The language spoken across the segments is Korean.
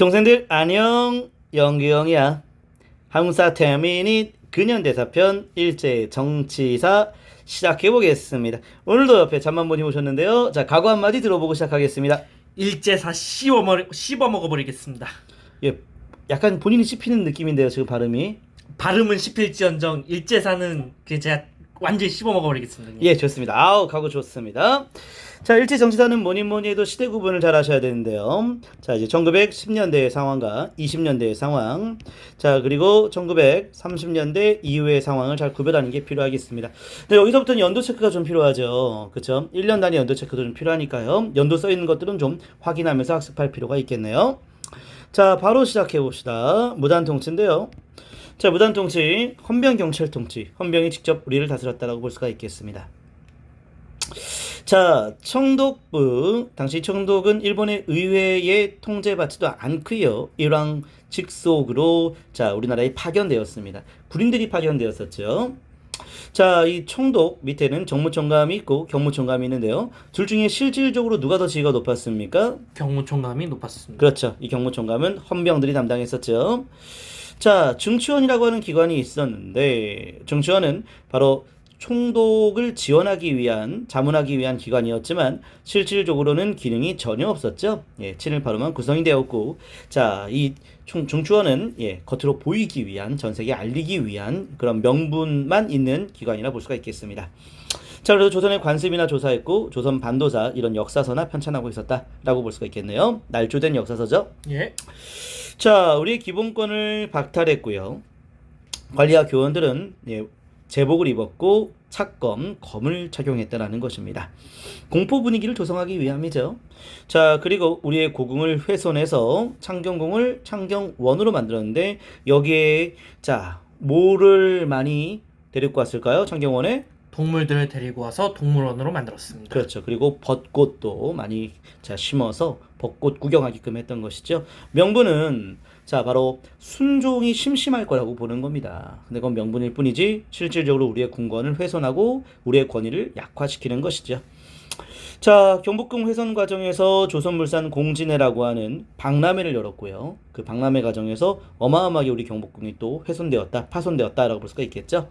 동생들 안녕. 영규영이야. 한국사 태민이 근현대사편 일제 정치사 시작해 보겠습니다. 오늘도 옆에 잠만보님 오셨는데요. 자 각오 한마디 들어보고 시작하겠습니다. 일제사 씹어 먹 씹어 먹어버리겠습니다. 예 약간 본인이 씹히는 느낌인데요 지금 발음이. 발음은 씹힐지언정 일제사는 그 제가 완전히 씹어 먹어버리겠습니다. 예 좋습니다. 아우 각오 좋습니다. 자 일제 정치사는 뭐니 뭐니 해도 시대 구분을 잘 하셔야 되는데요. 자 이제 1910년대의 상황과 20년대의 상황. 자 그리고 1930년대 이후의 상황을 잘 구별하는 게 필요하겠습니다. 네, 여기서부터는 연도 체크가 좀 필요하죠. 그쵸? 1년 단위 연도 체크도 좀 필요하니까요. 연도 써 있는 것들은 좀 확인하면서 학습할 필요가 있겠네요 자 바로 시작해 봅시다 무단 통치인데요 자 무단 통치 헌병 경찰 통치 헌병이 직접 우리를 다스렸다라고 볼 수가 있겠습니다 자, 청독부 당시 청독은 일본의 의회에 통제받지도 않고요. 일왕 직속으로 자 우리나라에 파견되었습니다. 군인들이 파견되었었죠. 자, 이 청독 밑에는 정무총감이 있고 경무총감이 있는데요. 둘 중에 실질적으로 누가 더 지위가 높았습니까? 경무총감이 높았습니다. 그렇죠. 이 경무총감은 헌병들이 담당했었죠. 자, 중추원이라고 하는 기관이 있었는데 중추원은 바로 총독을 지원하기 위한 자문하기 위한 기관이었지만 실질적으로는 기능이 전혀 없었죠. 예, 친일 바로만 구성이 되었고 자, 이 중, 중추원은 예, 겉으로 보이기 위한 전 세계에 알리기 위한 그런 명분만 있는 기관이라 볼 수가 있겠습니다. 자, 그래서 조선의 관습이나 조사했고 조선 반도사 이런 역사서나 편찬하고 있었다라고 볼 수가 있겠네요. 날조된 역사서죠. 예. 자, 우리의 기본권을 박탈했고요. 관리와 교원들은 예, 제복을 입었고 착검, 검을 착용했다라는 것입니다. 공포 분위기를 조성하기 위함이죠. 자, 그리고 우리의 고궁을 훼손해서 창경궁을 창경원으로 만들었는데 여기에 자, 뭐를 많이 데리고 왔을까요? 창경원에 동물들을 데리고 와서 동물원으로 만들었습니다. 그렇죠. 그리고 벚꽃도 많이 자 심어서 벚꽃 구경하게끔 했던 것이죠. 명분은 자 바로 순종이 심심할 거라고 보는 겁니다. 근데 그건 명분일 뿐이지 실질적으로 우리의 군권을 훼손하고 우리의 권위를 약화시키는 것이죠. 자 경복궁 훼손 과정에서 조선물산 공진회라고 하는 박람회를 열었고요. 그 박람회 과정에서 어마어마하게 우리 경복궁이 또 훼손되었다, 파손되었다라고 볼 수가 있겠죠.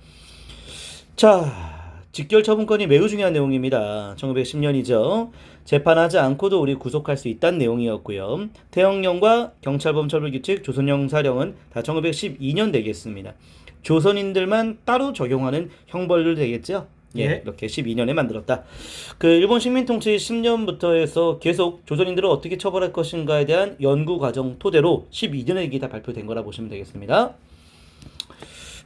자, 직결 처분권이 매우 중요한 내용입니다. 1910년이죠. 재판하지 않고도 우리 구속할 수 있다는 내용이었고요. 태형령과 경찰범 처벌 규칙, 조선형 사령은 다 1912년 되겠습니다. 조선인들만 따로 적용하는 형벌들 되겠죠? 예, 예. 이렇게 12년에 만들었다. 그 일본 식민 통치 10년부터 해서 계속 조선인들을 어떻게 처벌할 것인가에 대한 연구 과정 토대로 12년에 이게 다 발표된 거라 보시면 되겠습니다.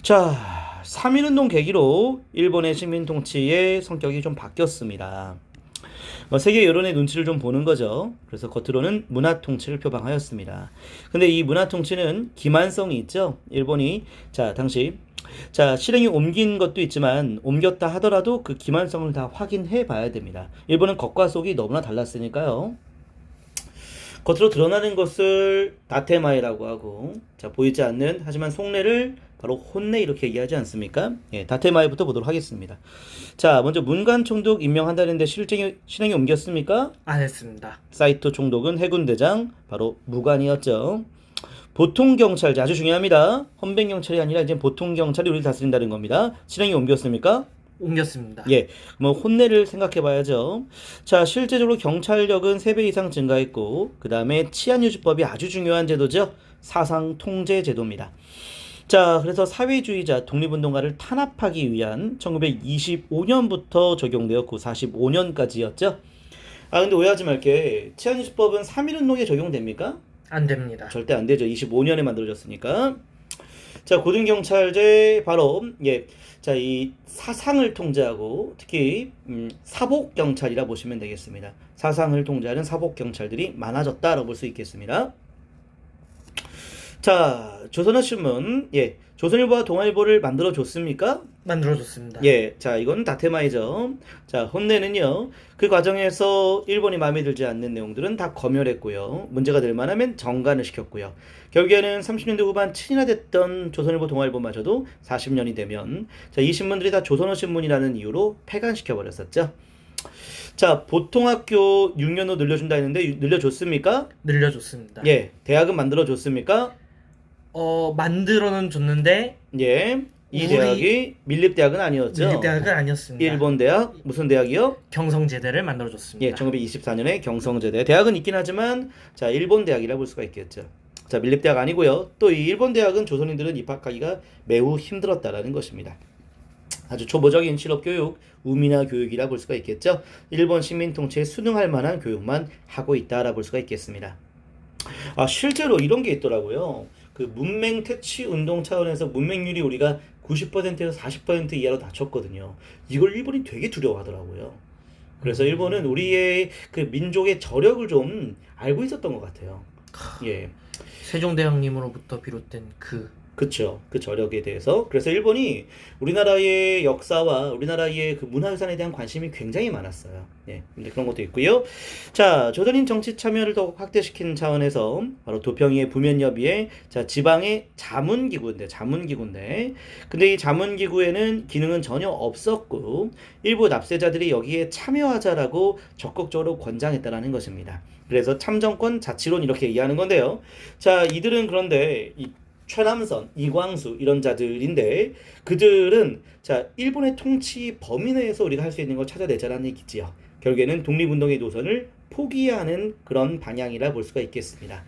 자, 3.1운동 계기로 일본의 식민 통치의 성격이 좀 바뀌었습니다. 어, 세계 여론의 눈치를 좀 보는 거죠. 그래서 겉으로는 문화 통치를 표방하였습니다. 근데 이 문화 통치는 기만성이 있죠. 일본이 자 당시 자 실행이 옮긴 것도 있지만 옮겼다 하더라도 그 기만성을 다 확인해 봐야 됩니다. 일본은 겉과 속이 너무나 달랐으니까요. 겉으로 드러나는 것을 다테마이라고 하고 자 보이지 않는 하지만 속내를 바로 혼내 이렇게 얘기하지 않습니까? 예, 다테마이부터 보도록 하겠습니다. 자 먼저 문관 총독 임명한다는데 실행이 실행이 옮겼습니까? 안 했습니다. 사이토 총독은 해군 대장 바로 무관이었죠. 보통 경찰 아주 중요합니다. 헌병 경찰이 아니라 이제 보통 경찰이 우리를 다스린다는 겁니다. 실행이 옮겼습니까? 옮겼습니다. 예, 뭐 혼내를 생각해 봐야죠. 자, 실제적으로 경찰력은 3배 이상 증가했고, 그 다음에 치안유지법이 아주 중요한 제도죠. 사상 통제 제도입니다. 자, 그래서 사회주의자 독립운동가를 탄압하기 위한 1925년부터 적용되었고, 45년까지였죠. 아, 근데 오해하지 말게. 치안유지법은 3.1운동에 적용됩니까? 안 됩니다. 절대 안 되죠. 25년에 만들어졌으니까. 자, 고등경찰제 바로 예. 자, 이 사상을 통제하고 특히 음, 사복 경찰이라 보시면 되겠습니다. 사상을 통제하는 사복 경찰들이 많아졌다라고 볼 수 있겠습니다. 자, 조선어 신문 예. 조선일보와 동아일보를 만들어 줬습니까? 만들어줬습니다. 예, 자 이건 다테마이죠. 자 혼내는요. 그 과정에서 일본이 마음에 들지 않는 내용들은 다 검열했고요. 문제가 될 만하면 정관을 시켰고요. 결국에는 30년대 후반 친일화됐던 조선일보 동아일보마저도 40년이 되면 자 이 신문들이 다 조선어 신문이라는 이유로 폐간시켜 버렸었죠. 자, 보통 학교 6년도 늘려준다 했는데 유- 늘려줬습니까? 늘려줬습니다. 예. 대학은 만들어줬습니까? 어 만들어는 줬는데 예. 이 우리- 대학이 밀립 대학은 아니었죠. 밀대학은 아니었습니다. 일본 대학 무슨 대학이요? 경성제대를 만들어줬습니다. 예, 1924년에 경성제대 대학은 있긴 하지만 자 일본 대학이라 볼 수가 있겠죠. 자 밀립 대학 아니고요. 또 이 일본 대학은 조선인들은 입학하기가 매우 힘들었다라는 것입니다. 아주 초보적인 실업 교육, 우미나 교육이라 볼 수가 있겠죠. 일본 식민 통치에 순응할 만한 교육만 하고 있다라 볼 수가 있겠습니다. 아 실제로 이런 게 있더라고요. 그 문맹 퇴치 운동 차원에서 문맹률이 우리가 90%에서 40% 이하로 낮췄거든요. 이걸 일본이 되게 두려워하더라고요. 그래서 일본은 우리의 그 민족의 저력을 좀 알고 있었던 것 같아요. 예, 세종대왕님으로부터 비롯된 그 그쵸. 그 저력에 대해서. 그래서 일본이 우리나라의 역사와 우리나라의 그 문화유산에 대한 관심이 굉장히 많았어요. 예, 근데 그런 것도 있고요. 자, 조선인 정치 참여를 더욱 확대시키는 차원에서 바로 도평이의 부면협의회, 자, 지방의 자문기구인데, 자문기구인데, 근데 이 자문기구에는 기능은 전혀 없었고, 일부 납세자들이 여기에 참여하자라고 적극적으로 권장했다라는 것입니다. 그래서 참정권 자치론 이렇게 이해하는 건데요. 자, 이들은 그런데 이 최남선, 이광수 이런 자들인데 그들은 자 일본의 통치 범위 내에서 우리가 할 수 있는 걸 찾아내자라는 얘기지요. 결국에는 독립운동의 노선을 포기하는 그런 방향이라 볼 수가 있겠습니다.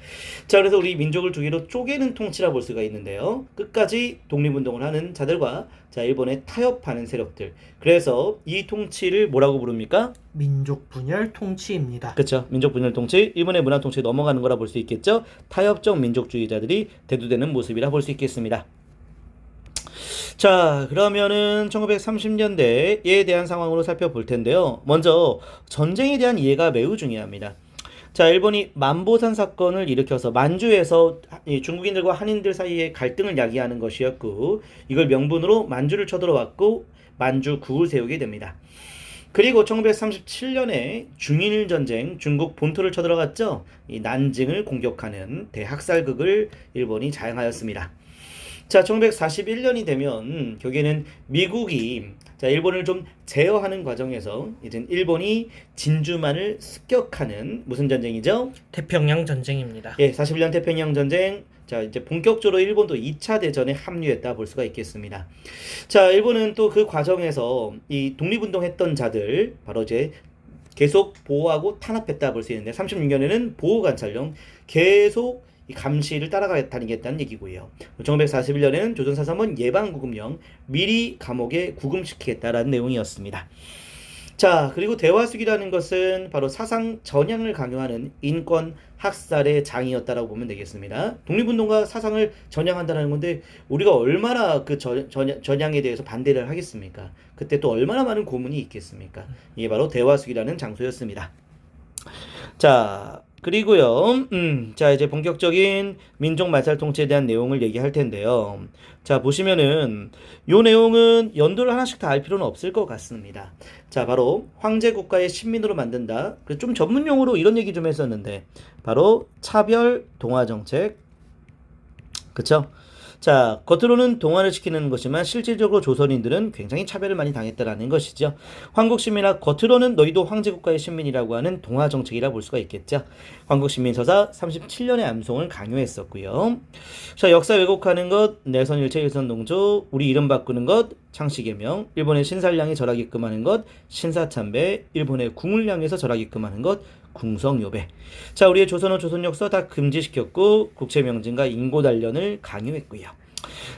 자 그래서 우리 민족을 두 개로 쪼개는 통치라 볼 수가 있는데요. 끝까지 독립운동을 하는 자들과 자 일본에 타협하는 세력들. 그래서 이 통치를 뭐라고 부릅니까? 민족 분열 통치입니다. 그렇죠. 민족 분열 통치, 일본의 문화 통치에 넘어가는 거라 볼 수 있겠죠. 타협적 민족주의자들이 대두되는 모습이라 볼 수 있겠습니다. 자, 그러면은 1930년대에 대한 상황으로 살펴볼 텐데요. 먼저 전쟁에 대한 이해가 매우 중요합니다. 자, 일본이 만보산 사건을 일으켜서 만주에서 이 중국인들과 한인들 사이에 갈등을 야기하는 것이었고 이걸 명분으로 만주를 쳐들어왔고 만주 국을 세우게 됩니다. 그리고 1937년에 중일 전쟁 중국 본토를 쳐들어갔죠. 이 난징을 공격하는 대학살극을 일본이 자행하였습니다. 자, 1941년이 되면 결국에는 미국이 자, 일본을 좀 제어하는 과정에서 이제 일본이 진주만을 습격하는 무슨 전쟁이죠? 태평양 전쟁입니다. 예, 41년 태평양 전쟁. 자, 이제 본격적으로 일본도 2차 대전에 합류했다 볼 수가 있겠습니다. 자, 일본은 또 그 과정에서 이 독립운동했던 자들 바로 이제 계속 보호하고 탄압했다 볼 수 있는데 36년에는 보호 관찰령 계속 이 감시를 따라가 다니겠다는 얘기고요. 1941년에는 조선 사 삼원 예방 구금령 미리 감옥에 구금시키겠다라는 내용이었습니다. 자, 그리고 대화숙이라는 것은 바로 사상 전향을 강요하는 인권 학살의 장이었다라고 보면 되겠습니다. 독립운동가 사상을 전향한다는 건데 우리가 얼마나 그 전, 전, 전향에 대해서 반대를 하겠습니까? 그때 또 얼마나 많은 고문이 있겠습니까? 이게 바로 대화숙이라는 장소였습니다. 자, 그리고요, 음, 자, 이제 본격적인 민족 말살 통치에 대한 내용을 얘기할 텐데요. 자, 보시면은, 요 내용은 연도를 하나씩 다 알 필요는 없을 것 같습니다. 자, 바로 황제 국가의 신민으로 만든다. 좀 전문 용어로 이런 얘기 좀 했었는데, 바로 차별 동화 정책. 그쵸? 자, 겉으로는 동화를 시키는 것이지만 실질적으로 조선인들은 굉장히 차별을 많이 당했다라는 것이죠. 황국 시민아 겉으로는 너희도 황제 국가의 신민이라고 하는 동화 정책이라 볼 수가 있겠죠. 황국 시민 서사 37년의 암송을 강요했었고요. 자, 역사 왜곡하는 것, 내선 일체 일선 농조, 우리 이름 바꾸는 것, 창씨개명, 일본의 신살량이 절하게끔 하는 것, 신사참배, 일본의 궁을 향해서 절하게끔 하는 것, 궁성요배. 자, 우리의 조선어 조선역사 다 금지시켰고 국채명진과 인고단련을 강요했고요.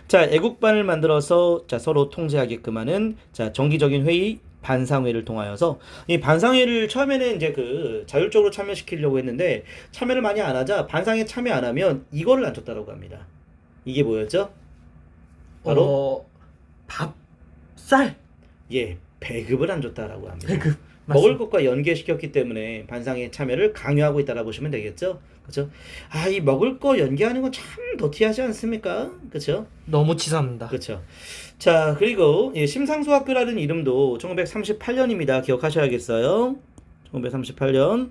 자, 애국반을 만들어서 자, 서로 통제하게끔 하는 자, 정기적인 회의 반상회를 통하여서 이 반상회를 처음에는 이제 그 자율적으로 참여시키려고 했는데 참여를 많이 안 하자 반상회 참여 안 하면 이거를 안 줬다라고 합니다. 이게 뭐였죠? 바로 어, 밥 쌀 예, 배급을 안 줬다라고 합니다. 배급 먹을 것과 연계시켰기 때문에 반상회 참여를 강요하고 있다라 보시면 되겠죠. 그렇죠? 아, 이 먹을 거 연계하는 건 참 더티하지 않습니까? 그렇죠? 너무 치사합니다. 그렇죠. 자, 그리고 예, 심상수학교라는 이름도 1938년입니다. 기억하셔야겠어요. 1938년.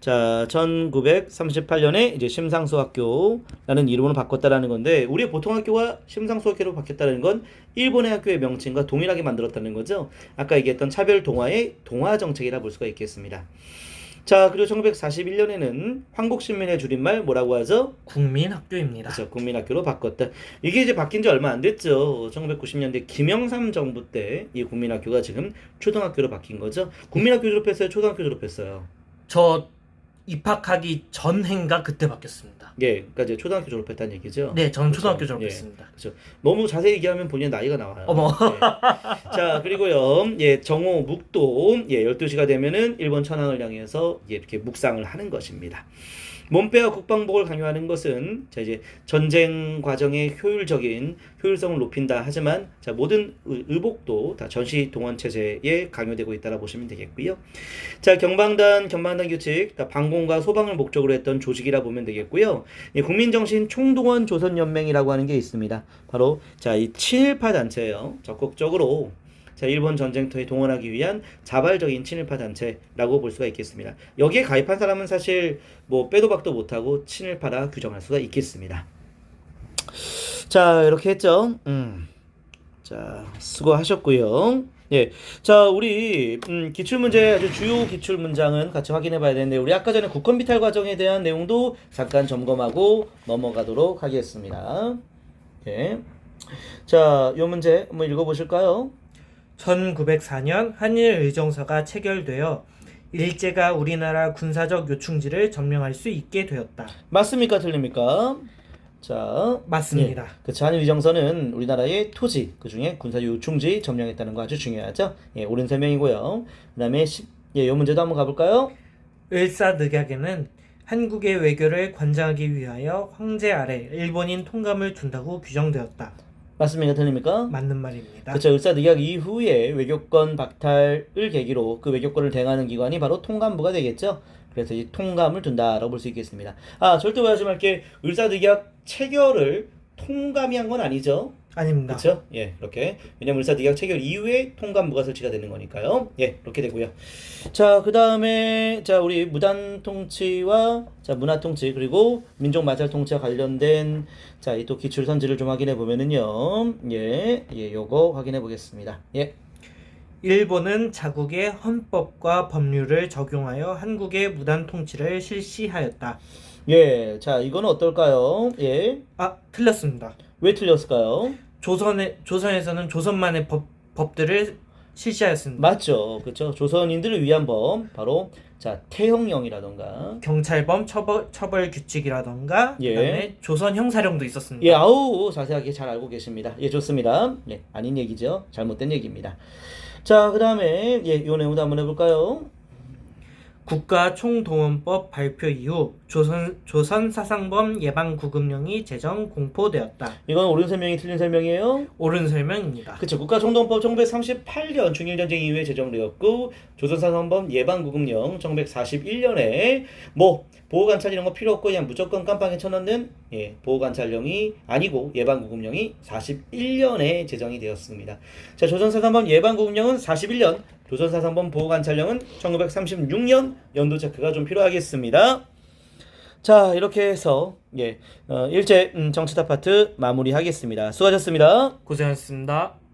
자, 1938년에 이제 심상수학교라는 이름으로 바꿨다라는 건데 우리의 보통 학교가 심상수학교로 바뀌었다는 건 일본의 학교의 명칭과 동일하게 만들었다는 거죠. 아까 얘기했던 차별 동화의 동화 정책이라 볼 수가 있겠습니다. 자, 그리고 1941년에는 한국신민의 줄임말 뭐라고 하죠? 국민학교입니다. 그렇죠. 국민학교로 바꿨다. 이게 이제 바뀐 지 얼마 안 됐죠. 1990년대 김영삼 정부 때 이 국민학교가 지금 초등학교로 바뀐 거죠. 국민학교 졸업했어요. 초등학교 졸업했어요. 저 입학하기 전해인가 그때 바뀌었습니다. 예, 그러니까 이제 초등학교 졸업했다는 얘기죠. 네, 저는 초등학교 그렇죠. 졸업했습니다. 그렇죠. 너무 자세히 얘기하면 본인 나이가 나와요. 어머. 예. 자, 그리고요. 예, 정오 묵도 예, 12시가 되면은 일본 천황을 향해서 예, 이렇게 묵상을 하는 것입니다. 몸빼와 국방복을 강요하는 것은 자 이제 전쟁 과정의 효율적인 효율성을 높인다 하지만 자 모든 의- 의복도 다 전시 동원 체제에 강요되고 있다라 보시면 되겠고요. 자 경방단 경방단 규칙 다 방공과 소방을 목적으로 했던 조직이라 보면 되겠고요. 이 국민정신 총동원 조선연맹이라고 하는 게 있습니다. 바로 자이 친일파 단체예요. 적극적으로 자 일본 전쟁터에 동원하기 위한 자발적인 친일파 단체라고 볼 수가 있겠습니다. 여기에 가입한 사람은 사실 뭐 빼도 박도 못하고 친일파라 규정할 수가 있겠습니다. 자 이렇게 했죠. 음. 자 수고하셨고요. 예, 자 우리 음, 기출 문제 아주 주요 기출 문장은 같이 확인해 봐야 되는데 우리 아까 전에 국권 비탈 과정에 대한 내용도 잠깐 점검하고 넘어가도록 하겠습니다. 예. 자, 요 문제 한번 읽어 보실까요? 1904년 한일 의정서가 체결되어 일제가 우리나라 군사적 요충지를 점령할 수 있게 되었다. 맞습니까? 틀립니까? 자, 맞습니다. 그 한일 위정서는 우리나라의 토지, 그 중에 군사 요충지 점령했다는 거 아주 중요하죠. 예, 옳은 설명이고요. 그 다음에 시, 예, 요 문제도 한번 가볼까요? 을사늑약에는 한국의 외교를 관장하기 위하여 황제 아래 일본인 통감을 둔다고 규정되었다. 맞습니까? 틀립니까? 맞는 말입니다. 그렇죠. 을사늑약 이후에 외교권 박탈을 계기로 그 외교권을 대행하는 기관이 바로 통감부가 되겠죠. 그래서 이 통감을 둔다라고 볼 수 있겠습니다. 아, 절대 오해하지 말게. 을사늑약 체결을 통감이 한 건 아니죠. 아닙니다. 그렇죠? 예, 이렇게. 왜냐면 을사늑약 체결 이후에 통감부가 설치가 되는 거니까요. 예, 이렇게 되고요. 자, 그다음에 자, 우리 무단 통치와 자, 문화 통치 그리고 민족 마찰 통치와 관련된 자, 이 또 기출 선지를 좀 확인해 보면은요. 예, 예, 요거 확인해 보겠습니다. 예. 일본은 자국의 헌법과 법률을 적용하여 한국의 무단 통치를 실시하였다. 예. 자, 이거는 어떨까요? 예. 아, 틀렸습니다. 왜 틀렸을까요? 조선에 조선에서는 조선만의 법 법들을 실시하였습니다. 맞죠. 그렇죠. 조선인들을 위한 법 바로 자, 태형령이라던가 경찰범 처벌 처벌 규칙이라던가 예. 그다음에 조선 형사령도 있었습니다. 예, 아우 자세하게 잘 알고 계십니다. 예, 좋습니다. 예, 아닌 얘기죠. 잘못된 얘기입니다. 자, 그다음에 예, 요 내용도 한번 해볼까요? 국가 총동원법 발표 이후 조선 조선 사상범 예방 구금령이 제정 공포되었다. 이건 옳은 설명이 틀린 설명이에요. 옳은 설명입니다. 그쵸. 국가총동법 1938년 중일전쟁 이후에 제정되었고 조선사상범 예방구금령 1941년에 뭐 보호관찰 이런 거 필요 없고 그냥 무조건 깜빵에 쳐넣는 예, 보호관찰령이 아니고 예방구금령이 41년에 제정이 되었습니다. 자, 조선사상범 예방구금령은 41년, 조선사상범 보호관찰령은 1936년 연도 체크가 좀 필요하겠습니다. 자, 이렇게 해서 예, 어, 일제 음, 정치타 파트 마무리하겠습니다. 수고하셨습니다. 고생하셨습니다.